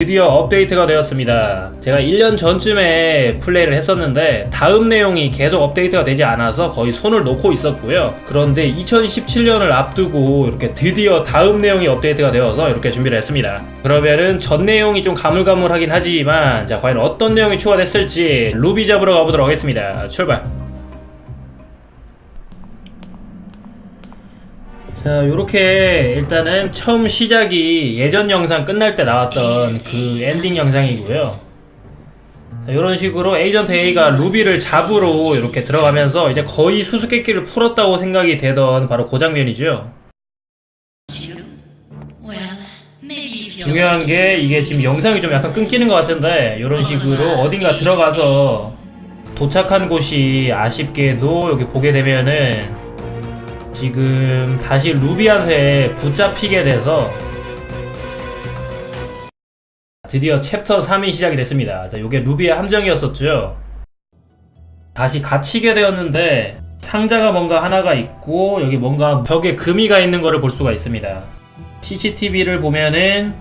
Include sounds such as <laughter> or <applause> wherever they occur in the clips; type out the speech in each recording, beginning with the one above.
드디어 업데이트가 되었습니다. 제가 1년 전쯤에 플레이를 했었는데 다음 내용이 계속 업데이트가 되지 않아서 거의 손을 놓고 있었고요. 그런데 2017년을 앞두고 이렇게 드디어 다음 내용이 업데이트가 되어서 이렇게 준비를 했습니다. 그러면은 전 내용이 좀 가물가물하긴 하지만 자 과연 어떤 내용이 추가됐을지 루비 잡으러 가보도록 하겠습니다. 출발. 자, 요렇게 일단은 처음 시작이 예전 영상 끝날 때 나왔던 그 엔딩 영상이고요. 자, 요런 식으로 에이전트 A가 루비를 잡으러 이렇게 들어가면서 이제 거의 수수께끼를 풀었다고 생각이 되던 바로 그 장면이죠. Well, maybe if you're 중요한 게 이게 지금 영상이 좀 약간 끊기는 것 같은데 이런 식으로 어딘가 들어가서 도착한 곳이 아쉽게도 여기 보게 되면은 지금 다시 루비한테 붙잡히게 돼서 드디어 챕터 3이 시작이 됐습니다. 자, 요게 루비의 함정이었었죠. 다시 갇히게 되었는데 상자가 뭔가 하나가 있고 여기 뭔가 벽에 금이 가 있는 거를 볼 수가 있습니다. CCTV를 보면은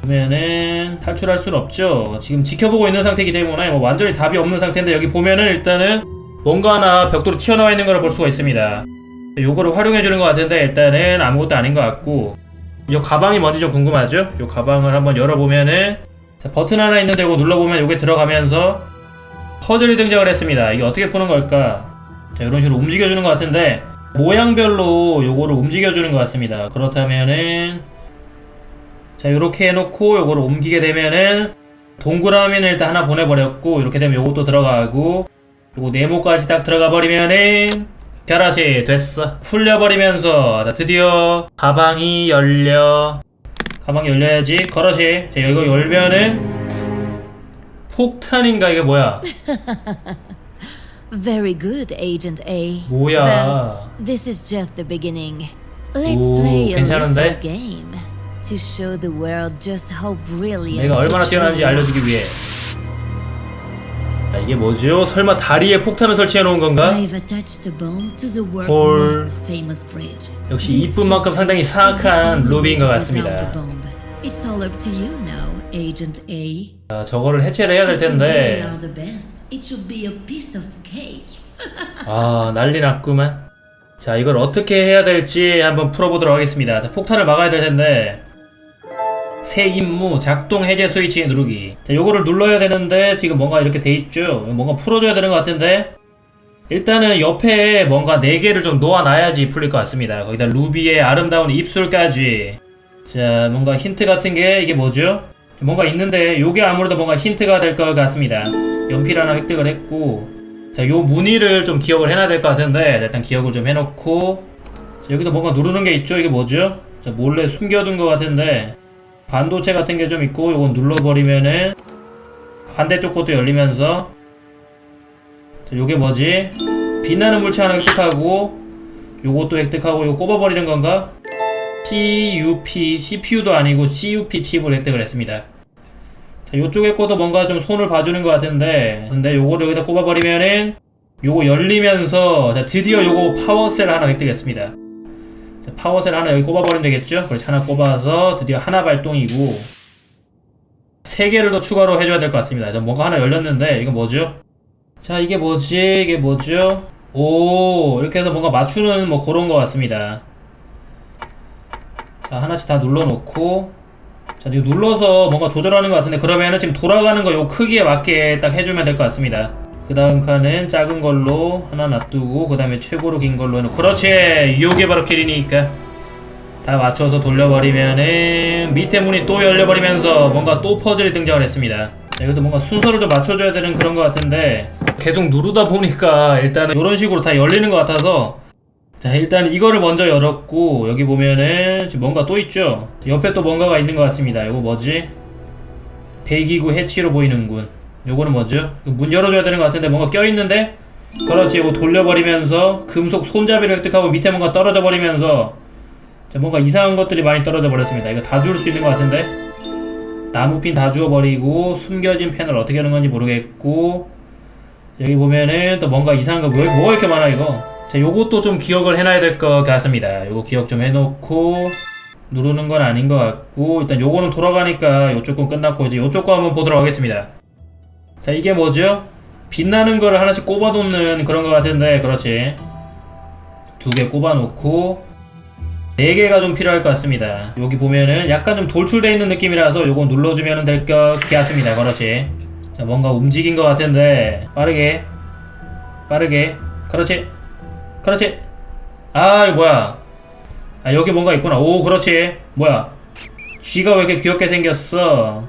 보면은 탈출할 수는 없죠. 지금 지켜보고 있는 상태이기 때문에 뭐 완전히 답이 없는 상태인데 여기 보면은 일단은 뭔가 하나 벽돌이 튀어나와 있는 걸 볼 수가 있습니다. 요거를 활용해 주는 것 같은데 일단은 아무것도 아닌 것 같고 요 가방이 뭔지 좀 궁금하죠? 요 가방을 한번 열어보면은 자, 버튼 하나 있는데 이거 눌러보면 요게 들어가면서 퍼즐이 등장을 했습니다. 이게 어떻게 푸는 걸까? 자, 이런 식으로 움직여주는 것 같은데 모양별로 요거를 움직여주는 것 같습니다. 그렇다면은 자 이렇게 해놓고 요거를 옮기게 되면은 동그라미는 일단 하나 보내버렸고 이렇게 되면 요것도 들어가고 요거 네모까지 딱 들어가 버리면은 결하지 됐어 풀려버리면서 자 드디어 가방이 열려 가방이 열려야지 그렇지 자 이거 열면은 폭탄인가 이게 뭐야 Very good, Agent A. 뭐야 But this is just the beginning. Let's 오, play a 괜찮은데? little game to show the world just how brilliant 내가 얼마나 뛰어난지. 알려주기 위해 자, 이게 뭐죠? 설마 다리에 폭탄을 설치해 놓은 건가? 헐. 역시 이쁜 만큼 상당히 사악한 루비인 것 같습니다. 자, 저거를 해체를 해야 될 텐데. 아 난리 났구만 자 이걸 어떻게 해야 될지 한번 풀어보도록 하겠습니다 자 폭탄을 막아야 될 텐데 새 임무 작동 해제 스위치 누르기. 자 요거를 눌러야 되는데 지금 뭔가 이렇게 돼 있죠? 뭔가 풀어줘야 되는 것 같은데? 일단은 옆에 뭔가 4개를 좀 놓아놔야지 풀릴 것 같습니다. 거기다 루비의 아름다운 입술까지. 자 뭔가 힌트 같은 게 이게 뭐죠? 뭔가 있는데 요게 아무래도 뭔가 힌트가 될 것 같습니다. 연필 하나 획득을 했고. 자, 요 무늬를 좀 기억을 해놔야 될 것 같은데, 자, 일단 기억을 좀 해놓고, 자, 여기도 뭔가 누르는 게 있죠? 이게 뭐죠? 자, 몰래 숨겨둔 것 같은데, 반도체 같은 게 좀 있고, 요건 눌러버리면은, 반대쪽 것도 열리면서, 자, 요게 뭐지? 빛나는 물체 하나 획득하고, 요것도 획득하고, 요거 꼽아버리는 건가? CUP, CPU도 아니고 CUP 칩을 획득을 했습니다. 자, 요쪽에 거도 뭔가 좀 손을 봐주는 것 같은데, 근데 요거를 여기다 꼽아버리면은, 요거 열리면서, 자, 드디어 요거 파워셀 하나 획득했습니다. 자, 파워셀 하나 여기 꼽아버리면 되겠죠? 그렇지, 하나 꼽아서 드디어 하나 발동이고, 세 개를 더 추가로 해줘야 될 것 같습니다. 자, 뭔가 하나 열렸는데, 이거 뭐죠? 자, 이게 뭐지? 이게 뭐죠? 오, 이렇게 해서 뭔가 맞추는 뭐 그런 것 같습니다. 자, 하나씩 다 눌러놓고, 자, 이거 눌러서 뭔가 조절하는 것 같은데 그러면은 지금 돌아가는 거 요 크기에 맞게 딱 해주면 될 것 같습니다. 그 다음 칸은 작은 걸로 하나 놔두고 그 다음에 최고로 긴 걸로 해놓고. 그렇지! 요게 바로 길이니까. 다 맞춰서 돌려버리면은 밑에 문이 또 열려버리면서 뭔가 또 퍼즐이 등장을 했습니다. 자, 이것도 뭔가 순서를 좀 맞춰줘야 되는 그런 것 같은데 계속 누르다 보니까 일단은 이런 식으로 다 열리는 것 같아서. 자 일단 이거를 먼저 열었고 여기 보면은 뭔가 또 있죠? 옆에 또 뭔가가 있는 것 같습니다. 이거 뭐지? 대기구 해치로 보이는군 요거는 뭐죠? 문 열어줘야 되는 것 같은데 뭔가 껴있는데? 그렇지. 이거 돌려버리면서 금속 손잡이를 획득하고 밑에 뭔가 떨어져 버리면서 자 뭔가 이상한 것들이 많이 떨어져 버렸습니다. 이거 다 주울 수 있는 것 같은데? 나무핀 다 주워버리고 숨겨진 펜을 어떻게 하는 건지 모르겠고 여기 보면은 또 뭔가 이상한 거 뭐, 뭐가 이렇게 많아 이거? 자 요것도 좀 기억을 해놔야 될 것 같습니다. 요거 기억 좀 해놓고 누르는 건 아닌 것 같고 일단 요거는 돌아가니까 요쪽 건 끝났고 이제 요쪽 거 한번 보도록 하겠습니다 자 이게 뭐죠? 빛나는 거를 하나씩 꼽아 놓는 그런 것 같은데 그렇지. 두 개 꼽아 놓고 네 개가 좀 필요할 것 같습니다. 여기 보면은 약간 좀 돌출되어 있는 느낌이라서 요거 눌러주면 될 것 같습니다. 그렇지. 자 뭔가 움직인 것 같은데. 빠르게. 빠르게. 그렇지. 그렇지. 아 뭐야? 아 여기 뭔가 있구나. 오 그렇지. 뭐야? 쥐가 왜 이렇게 귀엽게 생겼어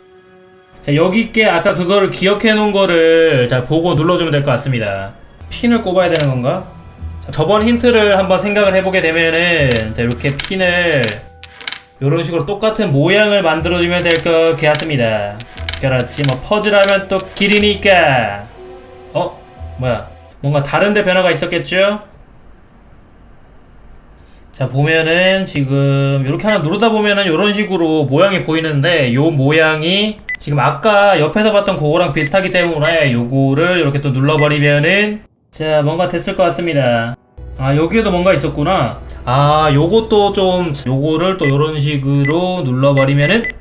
자 여기 있게 아까 그거를 기억해 놓은 거를 잘 보고 눌러주면 될 것 같습니다 핀을 꼽아야 되는 건가? 자, 저번 힌트를 한번 생각을 해보게 되면은 자 이렇게 핀을 이런 식으로 똑같은 모양을 만들어주면 될 것 같습니다 그렇지 뭐 퍼즐하면 또 길이니까 어? 뭐야 뭔가 다른데 변화가 있었겠죠? 자 보면은 지금 이렇게 하나 누르다 보면은 이런 식으로 모양이 보이는데 요 모양이 지금 아까 옆에서 봤던 그거랑 비슷하기 때문에 요거를 이렇게 또 눌러버리면은 자 뭔가 됐을 것 같습니다. 아 여기에도 뭔가 있었구나. 아 요것도 좀 요거를 또 이런 식으로 눌러버리면은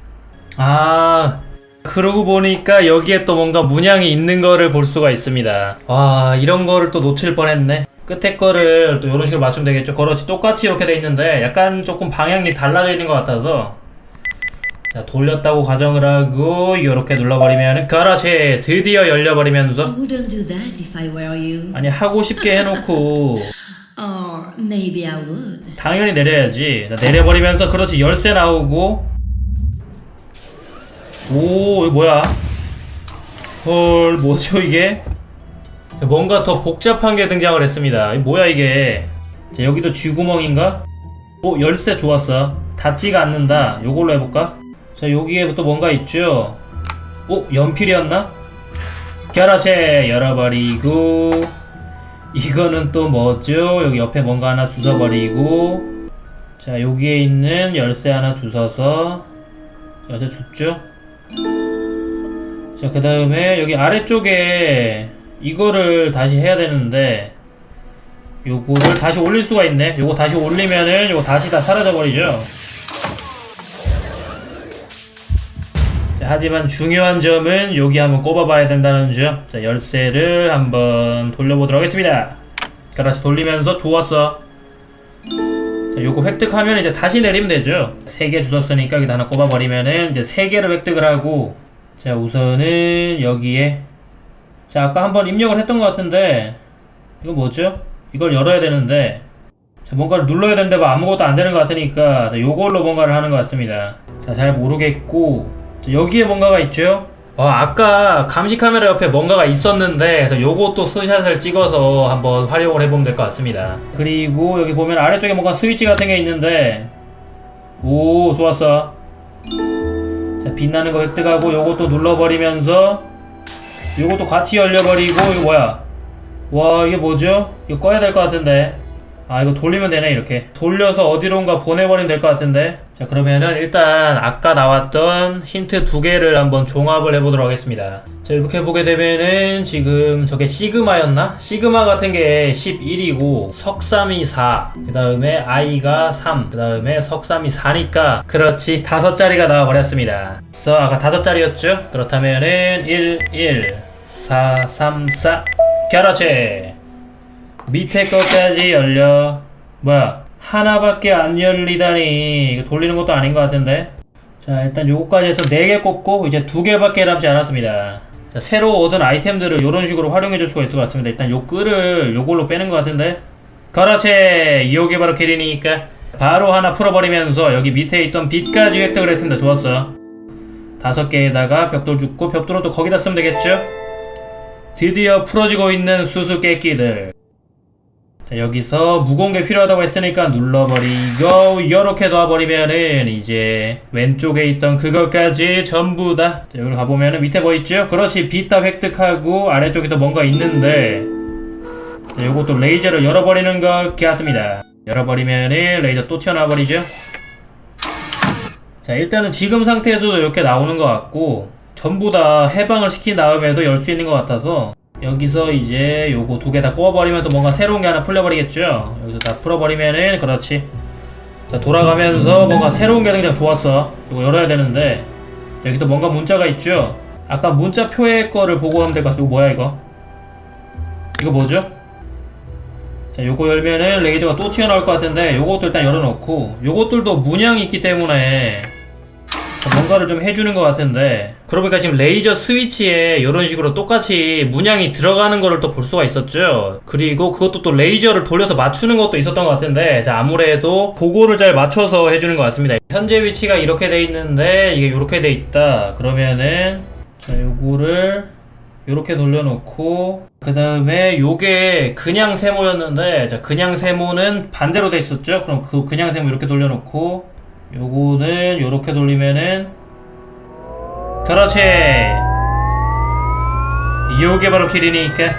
아 그러고 보니까 여기에 또 뭔가 문양이 있는 거를 볼 수가 있습니다. 와 이런 거를 또 놓칠 뻔했네. 끝에 거를 또 이런 식으로 맞추면 되겠죠. 그렇지 똑같이 이렇게 돼 있는데 약간 조금 방향이 달라져 있는 것 같아서 자 돌렸다고 가정을 하고 이렇게 눌러버리면 그렇지 드디어 열려버리면서. 아니 하고 싶게 해놓고. <laughs> 당연히 내려야지. 자, 내려버리면서 그렇지 열쇠 나오고. 오 이거 뭐야? 헐 뭐죠 이게? 자, 뭔가 더 복잡한 게 등장을 했습니다. 뭐야 이게? 자 여기도 쥐구멍인가? 오 열쇠 좋았어. 닿지가 않는다. 요걸로 해볼까 자 여기에부터 뭔가 있죠? 오 연필이었나? 겨라체 열어버리고. 이거는 또 뭐죠? 여기 옆에 뭔가 하나 주워버리고. 자 여기에 있는 열쇠 하나 주워서. 열쇠 줬죠? 자 그 다음에 여기 아래쪽에 이거를 다시 해야 되는데 요거를 다시 올릴 수가 있네. 요거 다시 올리면은 요거 다시 다 사라져 버리죠 자, 하지만 중요한 점은 여기 한번 꼽아봐야 된다는 점. 자, 열쇠를 한번 돌려보도록 하겠습니다. 그렇지, 돌리면서 좋았어. 자, 요거 획득하면 이제 다시 내리면 되죠. 세개 주웠으니까 여기다 하나 꼽아버리면은 이제 세 개를 획득을 하고, 자, 우선은 여기에, 자, 아까 한번 입력을 했던 것 같은데, 이거 뭐죠? 이걸 열어야 되는데, 자, 뭔가를 눌러야 되는데 뭐 아무것도 안 되는 것 같으니까, 자, 요걸로 뭔가를 하는 것 같습니다. 자, 잘 모르겠고, 자, 여기에 뭔가가 있죠? 어, 아까 감시 카메라 옆에 뭔가가 있었는데 그래서 요것도 스샷을 찍어서 한번 활용을 해보면 될 것 같습니다. 그리고 여기 보면 아래쪽에 뭔가 스위치 같은 게 있는데 오 좋았어. 자 빛나는 거 획득하고 요것도 눌러버리면서 요것도 같이 열려버리고 이거 뭐야? 와 이게 뭐죠? 이거 꺼야 될 것 같은데 아 이거 돌리면 되네 이렇게 돌려서 어디론가 보내버리면 될 것 같은데 자 그러면은 일단 아까 나왔던 힌트 두 개를 한번 종합을 해보도록 하겠습니다. 자 이렇게 보게 되면은 지금 저게 시그마였나? 시그마 같은 게 11이고 석삼이 4 그 다음에 i가 3 그 다음에 석삼이 4니까 그렇지 다섯 자리가 나와버렸습니다. 그래서 아까 다섯 자리였죠? 그렇다면은 1 1 4 3 4 그렇지 밑에 것까지 열려. 뭐야 하나밖에 안 열리다니. 돌리는 것도 아닌 것 같은데. 자 일단 요거까지 해서 4개 꼽고 이제 2개밖에 남지 않았습니다. 자, 새로 얻은 아이템들을 이런 식으로 활용해 줄 수가 있을 것 같습니다. 일단 요 끈을 요걸로 빼는 것 같은데. 그렇지 요게 바로 길이니까 바로 하나 풀어버리면서 여기 밑에 있던 빛까지 획득을 했습니다. 좋았어. 다섯 개에다가 벽돌 줍고 벽돌은 또 거기다 쓰면 되겠죠? 드디어 풀어지고 있는 수수께끼들 자 여기서 게 필요하다고 했으니까 눌러버리고 이렇게 놔버리면은 이제 왼쪽에 있던 그것까지 전부 다 자, 여기로 가보면은 밑에 뭐 있죠? 그렇지 빛다 획득하고 아래쪽에도 뭔가 있는데 자 요것도 레이저를 열어버리는 것 같습니다 열어버리면은 레이저 또 튀어나와버리죠 자 일단은 지금 상태에서도 이렇게 나오는 것 같고 전부 다 해방을 시킨 다음에도 열 수 있는 것 같아서 여기서 이제 요거 두 개 다 꼬아버리면 또 뭔가 새로운 게 하나 풀려버리겠죠? 여기서 다 풀어버리면은 그렇지. 자 돌아가면서 뭔가 새로운 게 등장 좋았어. 이거 열어야 되는데. 여기도 뭔가 문자가 있죠? 아까 문자 표의 거를 보고 하면 될 것 같아 이거 뭐야 이거? 이거 뭐죠? 자 요거 열면은 레이저가 또 튀어나올 것 같은데 요것도 일단 열어놓고 요것들도 문양이 있기 때문에 자, 뭔가를 좀 해주는 것 같은데. 그러고 보니까 지금 레이저 스위치에 이런 식으로 똑같이 문양이 들어가는 거를 또 볼 수가 있었죠. 그리고 그것도 또 레이저를 돌려서 맞추는 것도 있었던 것 같은데 자 아무래도 보고를 잘 맞춰서 해주는 것 같습니다. 현재 위치가 이렇게 돼 있는데 이게 이렇게 돼 있다. 그러면은 자 요거를 요렇게 돌려놓고 그 다음에 요게 그냥 세모였는데 자 그냥 세모는 반대로 돼 있었죠? 그럼 그 그냥 세모 이렇게 돌려놓고 요거는 요렇게 돌리면은 그렇지. 요게 바로 길이니까.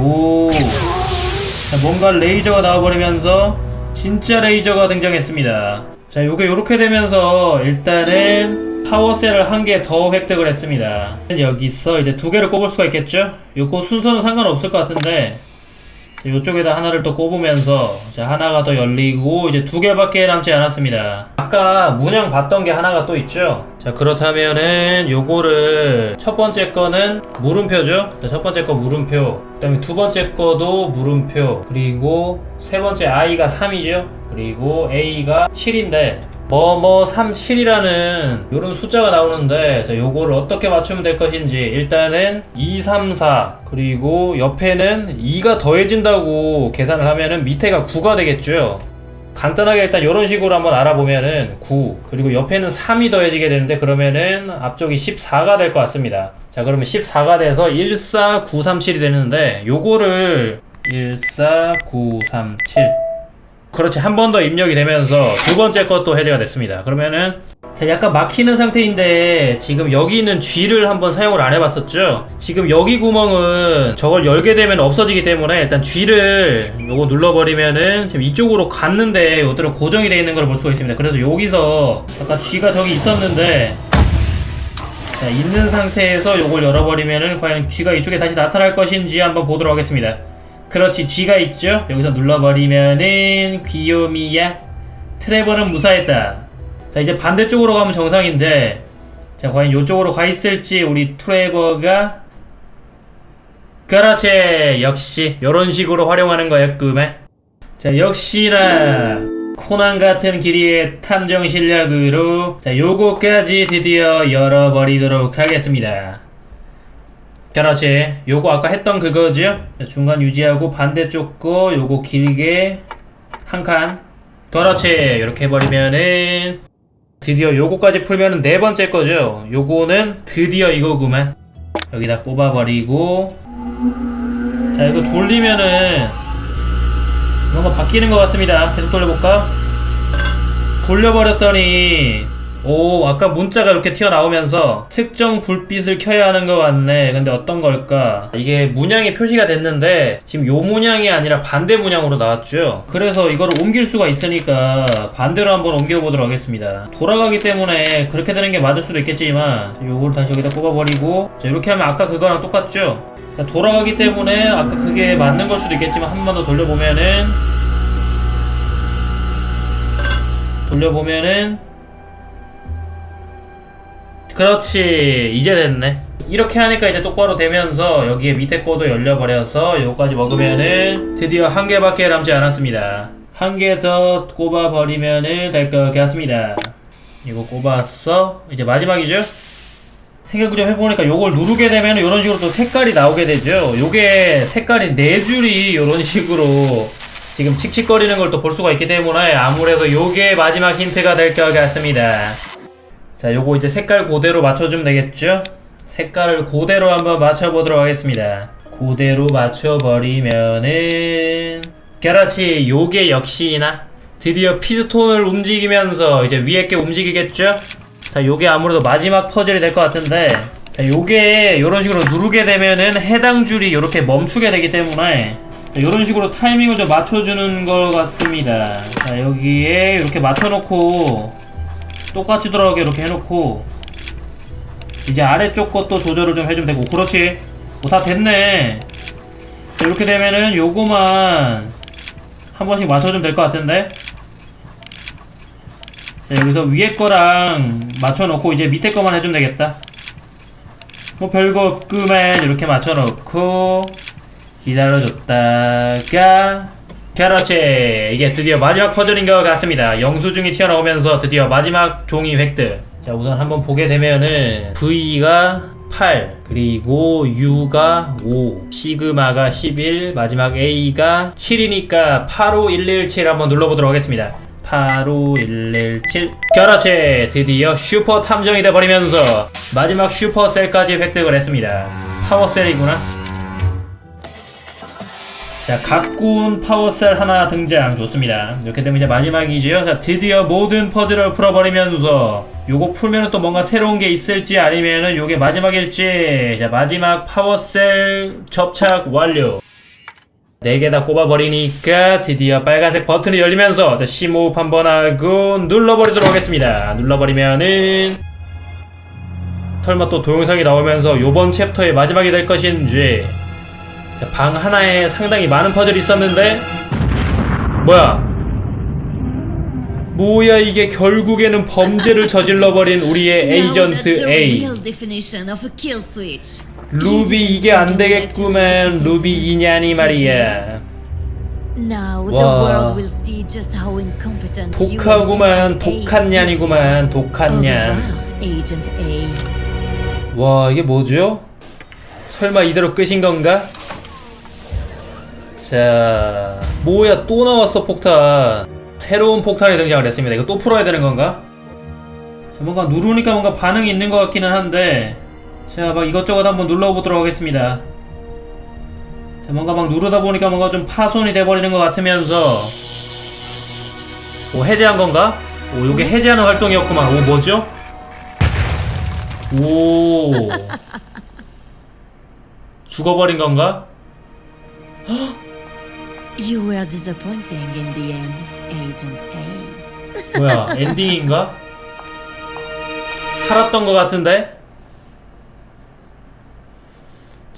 오. 자, 뭔가 레이저가 나와버리면서 진짜 레이저가 등장했습니다. 자 요게 요렇게 되면서 일단은 파워셀을 한 개 더 획득을 했습니다. 여기서 이제 두 개를 꼽을 수가 있겠죠? 요거 순서는 상관없을 것 같은데 자, 요쪽에다 하나를 또 꼽으면서 자, 하나가 더 열리고 이제 두 개밖에 남지 않았습니다. 아까 문양 봤던 게 하나가 또 있죠. 자 그렇다면은 요거를 첫 번째 거는 물음표죠. 자, 첫 번째 거 물음표. 그다음에 두 번째 거도 물음표. 그리고 세 번째 i가 3이죠. 그리고 a가 7인데 뭐뭐 37이라는 요런 숫자가 나오는데 자 요거를 어떻게 맞추면 될 것인지. 일단은 2 3 4 그리고 옆에는 2가 더해진다고 계산을 하면은 밑에가 9가 되겠죠. 간단하게 일단 이런 식으로 한번 알아보면은 9 그리고 옆에는 3이 더해지게 되는데 그러면은 앞쪽이 14가 될 것 같습니다. 자 그러면 14가 돼서 14937이 되는데 요거를 14937 그렇지 한 번 더 입력이 되면서 두 번째 것도 해제가 됐습니다. 그러면은 자 약간 막히는 상태인데 지금 여기 있는 G를 한번 사용을 안 해봤었죠? 지금 여기 구멍은 저걸 열게 되면 없어지기 때문에 일단 G를 요거 눌러버리면은 지금 이쪽으로 갔는데 요들은 고정이 되어 있는 걸 볼 수가 있습니다. 그래서 여기서 아까 G가 저기 있었는데 자 있는 상태에서 요걸 열어버리면은 과연 G가 이쪽에 다시 나타날 것인지 한번 보도록 하겠습니다 그렇지 G가 있죠? 여기서 눌러버리면은 귀요미야. 트레버는 무사했다. 자 이제 반대쪽으로 가면 정상인데 자 과연 이쪽으로 가 있을지 우리 트레버가. 그렇지 역시 이런 식으로 활용하는 거였구만 자 역시나 코난 같은 길이의 탐정 실력으로 자 요거까지 드디어 열어버리도록 하겠습니다 그렇지 요거 아까 했던 그거죠? 자, 중간 유지하고 반대쪽 거 요거 길게 한 칸. 그렇지! 이렇게 해버리면은 드디어 요거까지 풀면은 네 번째 거죠? 요거는 드디어 이거구만. 여기다 꼽아버리고. 자 이거 돌리면은 뭔가 바뀌는 것 같습니다. 계속 돌려볼까? 돌려버렸더니 오 아까 문자가 이렇게 튀어나오면서 특정 불빛을 켜야 하는 것 같네. 근데 어떤 걸까? 이게 문양이 표시가 됐는데 지금 요 문양이 아니라 반대 문양으로 나왔죠. 그래서 이거를 옮길 수가 있으니까 반대로 한번 옮겨보도록 하겠습니다. 돌아가기 때문에 그렇게 되는 게 맞을 수도 있겠지만 요거를 다시 여기다 꼽아버리고 자 이렇게 하면 아까 그거랑 똑같죠? 자 돌아가기 때문에 아까 그게 맞는 걸 수도 있겠지만 한 번 더 돌려보면은 돌려보면은 그렇지 이제 됐네. 이렇게 하니까 이제 똑바로 되면서 여기에 밑에 거도 열려버려서 요거까지 먹으면은 드디어 한 개밖에 남지 않았습니다. 한 개 더 꼽아버리면은 될 것 같습니다. 이거 꼽았어 이제 마지막이죠? 생각을 좀 해보니까 요걸 누르게 되면 이런 식으로 또 색깔이 나오게 되죠. 요게 색깔이 네 줄이 이런 식으로 지금 칙칙거리는 걸 또 볼 수가 있기 때문에 아무래도 요게 마지막 힌트가 될 것 같습니다 자, 요거 이제 색깔 그대로 맞춰주면 되겠죠? 색깔을 그대로 한번 맞춰보도록 하겠습니다. 그대로 맞춰버리면은, 그렇지, 요게 역시나, 드디어 피스톤을 움직이면서 이제 위에 게 움직이겠죠? 자, 요게 아무래도 마지막 퍼즐이 될 것 같은데, 자, 요게 요런 식으로 누르게 되면은 해당 줄이 요렇게 멈추게 되기 때문에, 자, 요런 식으로 타이밍을 좀 맞춰주는 것 같습니다. 자, 여기에 이렇게 맞춰놓고, 똑같이 돌아가게 이렇게 해놓고 이제 아래쪽 것도 조절을 좀 해주면 되고. 그렇지. 오, 다 됐네. 자 이렇게 되면은 요거만 한 번씩 맞춰주면 될 것 같은데? 자, 여기서 위에 거랑 맞춰놓고 이제 밑에 거만 해주면 되겠다. 뭐 별거 없구만. 이렇게 맞춰놓고 기다려줬다가 그렇지 이게 드디어 마지막 퍼즐인 것 같습니다. 영수증이 튀어나오면서 드디어 마지막 종이 획득. 자 우선 한번 보게 되면은 V가 8 그리고 U가 5 시그마가 11 마지막 A가 7이니까 85117 한번 눌러보도록 하겠습니다. 85117 그렇지 드디어 슈퍼 탐정이 돼버리면서 마지막 슈퍼셀까지 획득을 했습니다. 파워셀이구나 자, 가꾼 파워셀 하나 등장. 좋습니다. 이렇게 되면 이제 마지막이지요. 자, 드디어 모든 퍼즐을 풀어버리면서 요거 풀면은 또 뭔가 새로운 게 있을지 아니면은 요게 마지막일지. 자, 마지막 파워셀 접착 완료. 4개 다 꼽아버리니까 드디어 빨간색 버튼이 열리면서 자, 심호흡 한번 하고 눌러버리도록 하겠습니다. 눌러버리면은 설마 또 동영상이 나오면서 요번 챕터의 마지막이 될 것인지 자, 방 하나에 상당히 많은 퍼즐이 있었는데 뭐야 뭐야 이게 결국에는 범죄를 저질러 버린 우리의 Now that's 에이전트 A. 루비 이게 안 되겠구만 루비 이냐니 말이야 와. 독하구만 독한 년이구만 독한 A. 와 이게 뭐죠? 설마 이대로 끝인 건가? 자 뭐야 또 나왔어 폭탄. 새로운 폭탄이 등장을 했습니다. 이거 또 풀어야 되는 건가? 자, 뭔가 누르니까 뭔가 반응이 있는 것 같기는 한데. 자 막 이것저것 한번 눌러보도록 하겠습니다. 자 뭔가 막 누르다 보니까 뭔가 좀 파손이 돼버리는 것 같으면서. 오 해제한 건가? 오 요게 해제하는 활동이었구만. 오 뭐죠? 오. <laughs> 죽어버린 건가? You were disappointing in the end, Agent A. 뭐야 엔딩인가? 살았던 것 같은데?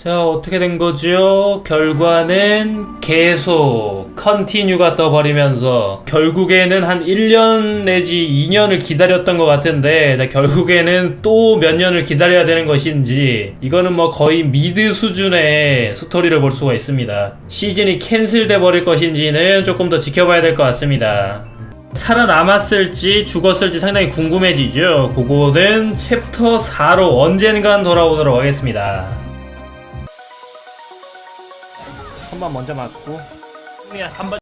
자 어떻게 된 거죠? 결과는 계속 컨티뉴가 떠버리면서 결국에는 한 1년 내지 2년을 기다렸던 것 같은데 자 결국에는 또 몇 년을 기다려야 되는 것인지 이거는 뭐 거의 미드 수준의 스토리를 볼 수가 있습니다 시즌이 캔슬돼 버릴 것인지는 조금 더 지켜봐야 될 것 같습니다 살아남았을지 죽었을지 상당히 궁금해지죠. 그거는 챕터 4로 언젠간 돌아오도록 하겠습니다. 한 번 먼저 맞고 그냥 한 번.